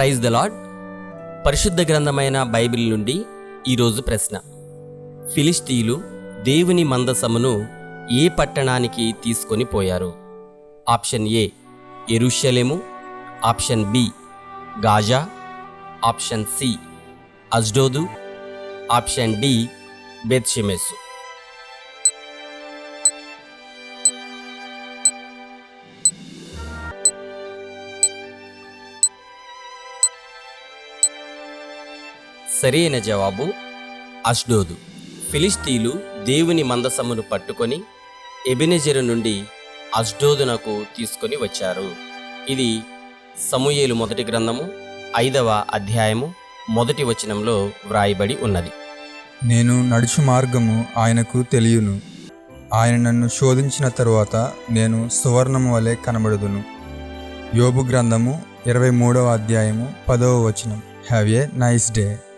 Praise the lord పరిశుద్ధ గ్రంథమైన Bible నుండి ఈరోజు ప్రశ్న. ఫిలిస్తీలు దేవుని మందసమును ఏ పట్టణానికి తీసుకొని పోయారు? ఆప్షన్ ఏ ఎరుషలేము option B Gaza option C అజ్డోదు option D బెత్షిమెస్సు సరైన జవాబు అష్డోదు. ఫిలిస్తీలు దేవుని మందసమును పట్టుకొని ఎబినెజరు నుండి అష్డోదునకు తీసుకొని వచ్చారు. ఇది సమూయేలు మొదటి గ్రంథము ఐదవ అధ్యాయము మొదటి వచనంలో వ్రాయబడి ఉన్నది. నేను నడుచు మార్గము ఆయనకు తెలియను. ఆయన నన్ను శోధించిన తరువాత నేను సువర్ణము వలె కనబడుదును. యోబు గ్రంథము ఇరవై మూడవ అధ్యాయము పదవ వచనం. Have a nice day